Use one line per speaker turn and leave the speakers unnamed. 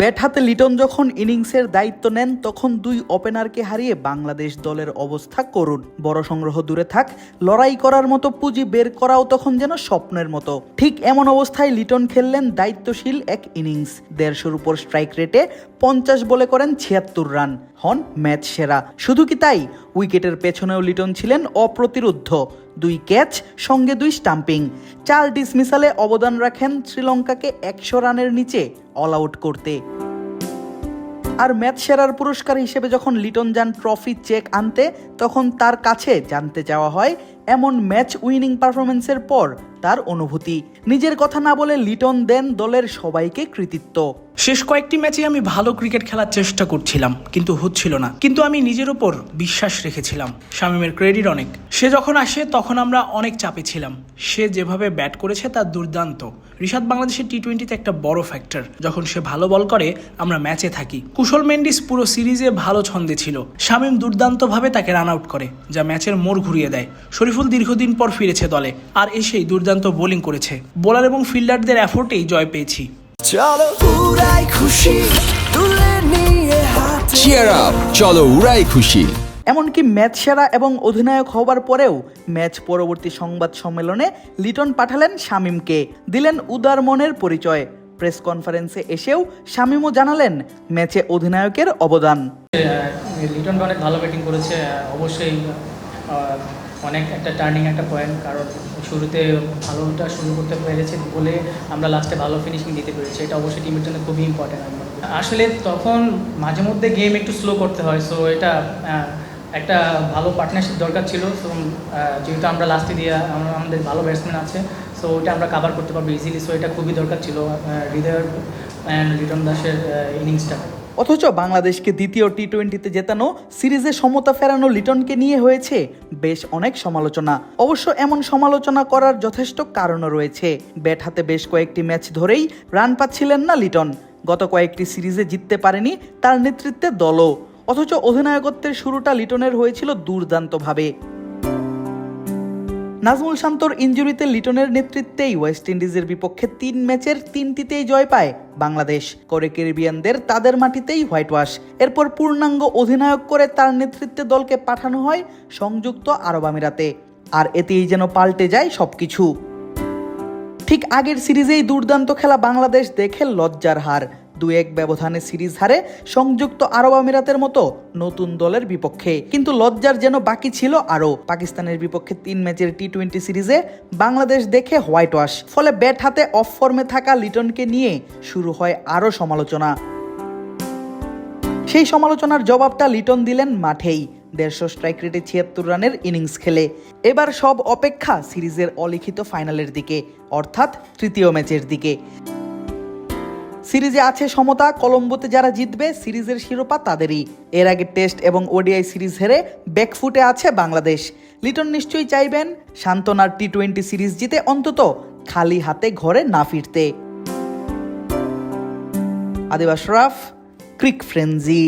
Bat হাতে লিটন যখন ইনিংসের দায়িত্ব নেন, তখন দুই ওপেনারকে হারিয়ে বাংলাদেশ দলের অবস্থা করুন বড় সংগ্রহ দূরে থাক, লড়াই করার মতো পুঁজি বের করাও তখন যেন স্বপ্নের মতো। ঠিক এমন অবস্থায় লিটন খেললেন দায়িত্বশীল এক ইনিংস। দেড়শোর উপর স্ট্রাইক রেটে পঞ্চাশ বলে করেন ছিয়াত্তর রান হন ম্যাচ সেরা। শুধু কি তাই? উইকেটের পেছনেও লিটন ছিলেন অপ্রতিরুদ্ধ। দুই ক্যাচ, সঙ্গে দুই স্টাম্পিং। চার ডিসমিসালে অবদান রাখেন শ্রীলঙ্কাকে একশো রানের নিচে অল আউট করতে। আর ম্যাচ সেরার পুরস্কার হিসেবে যখন লিটন যান ট্রফি চেক আনতে, তখন তার কাছে জানতে চাওয়া হয় এমন ম্যাচ উইনিং পারফরমেন্সের পর তার অনুভূতি। নিজের কথা না বলে লিটন দেন দলের সবাইকে কৃতিত্ব।
শেষ কয়েকটি ম্যাচে আমি ভালো ক্রিকেট খেলার চেষ্টা করছিলাম, কিন্তু হচ্ছিল না। কিন্তু আমি নিজের ওপর বিশ্বাস রেখেছিলাম। শামিমের ক্রেডিট অনেক। সে যখন আসে তখন আমরা অনেক চাপে ছিলাম। সে যেভাবে ব্যাট করেছে তার দুর্দান্ত। রিশাদ বাংলাদেশের টি টোয়েন্টিতে একটা বড় ফ্যাক্টর যখন সে ভালো বল করে আমরা ম্যাচে থাকি। কুশল মেন্ডিস পুরো সিরিজে ভালো ছন্দে ছিল। শামিম দুর্দান্তভাবে তাকে রান আউট করে যা ম্যাচের মোড় ঘুরিয়ে দেয়। শরীফুল দীর্ঘদিন পর ফিরেছে দলে আর এসেই দুর্দান্ত বোলিং করেছে। বোলার এবং ফিল্ডারদের এফোর্টেই জয় পেয়েছি।
চলো উড়াই খুশি তুলে নিয়ে হাতে
চিয়ার আপ চলো উড়াই খুশি।
এমনকি ম্যাচ সেরা এবং অধিনায়ক হবার পরেও ম্যাচ পরবর্তী সংবাদ সম্মেলনে লিটন পাঠালেন শামিমকে। দিলেন উদার মনের পরিচয়। প্রেস কনফারেন্সে এসেও শামিমও জানালেন ম্যাচে অধিনায়কের অবদান।
লিটন অনেক ভালো ব্যাটিং করেছে। অবশ্যই অনেক একটা টার্নিং, একটা পয়েন্ট, কারণ শুরুতে ভালোটা শুরু করতে পেরেছে বলে আমরা লাস্টে ভালো ফিনিশিং দিতে পেরেছি। এটা অবশ্যই টিমের জন্য খুবই ইম্পর্টেন্ট আসলে তখন মাঝে মধ্যে গেম একটু স্লো করতে হয় সো এটা একটা ভালো পার্টনারশিপ দরকার ছিল সো যেহেতু আমরা লাস্টে দিয়ে আমাদের ভালো ব্যাটসম্যান আছে সো ওটা আমরা কাভার করতে পারব ইজিলি সো এটা খুবই দরকার ছিল হৃদয় অ্যান্ড লিটন দাসের ইনিংসটা
অথচ বাংলাদেশকে দ্বিতীয় টি টোয়েন্টিতে জেতানো, সিরিজে সমতা ফেরানো লিটনকে নিয়ে হয়েছে বেশ অনেক সমালোচনা। অবশ্য এমন সমালোচনা করার যথেষ্ট কারণও রয়েছে। ব্যাট হাতে বেশ কয়েকটি ম্যাচ ধরেই রান পাচ্ছিলেন না লিটন। গত কয়েকটি সিরিজে জিততে পারেনি তার নেতৃত্বে দলও। অথচ অধিনায়কত্বের শুরুটা লিটনের হয়েছিল দুর্দান্তভাবে। নাজমুল শান্তর ইঞ্জুরিতে লিটনের নেতৃত্বেই ওয়েস্ট ইন্ডিজের বিপক্ষে তিন ম্যাচের তিনটিতেই জয় পায় বাংলাদেশ। করে ক্যারিবিয়ানদের তাদের মাটিতেই হোয়াইট ওয়াশ। এরপর পূর্ণাঙ্গ অধিনায়ক করে তার নেতৃত্বে দলকে পাঠানো হয় সংযুক্ত আরব আমিরাতে। আর এতেই যেন পাল্টে যায় সবকিছু। ঠিক আগের সিরিজেই দুর্দান্ত খেলা বাংলাদেশ দেখে লজ্জার হার। দু এক ব্যবধানে সিরিজ হারে সংযুক্ত আরব আমিরাতের মতো নতুন দলের বিপক্ষে। কিন্তু লজ্জার যেন বাকি ছিল আরও। পাকিস্তানের বিপক্ষে তিন ম্যাচের টি টোয়েন্টি সিরিজে বাংলাদেশ দেখে হোয়াইট ওয়াশ। ফলে ব্যাট হাতে অফ ফর্মে থাকা লিটনকে নিয়ে শুরু হয় আরও সমালোচনা। সেই সমালোচনার জবাবটা লিটন দিলেন মাঠেই। দেড়শো স্ট্রাইক রেটে ছিয়াত্তর রানের ইনিংস খেলে। এবার সব অপেক্ষা সিরিজের অলিখিত ফাইনালের দিকে, অর্থাৎ তৃতীয় ম্যাচের দিকে। সিরিজে আছে সমতা, কলম্বোতে যারা জিতবে, সিরিজের শিরোপা তাদেরই। এর আগে টেস্ট এবং ওডিআই সিরিজ হেরে ব্যাকফুটে আছে বাংলাদেশ। লিটন নিশ্চয়ই চাইবেন? সান্ত্বনার টি টোয়েন্টি সিরিজ জিতে অন্তত খালি হাতে ঘরে না ফিরতে। আদিবাস রাফ, ক্রিক ফ্রেন্জি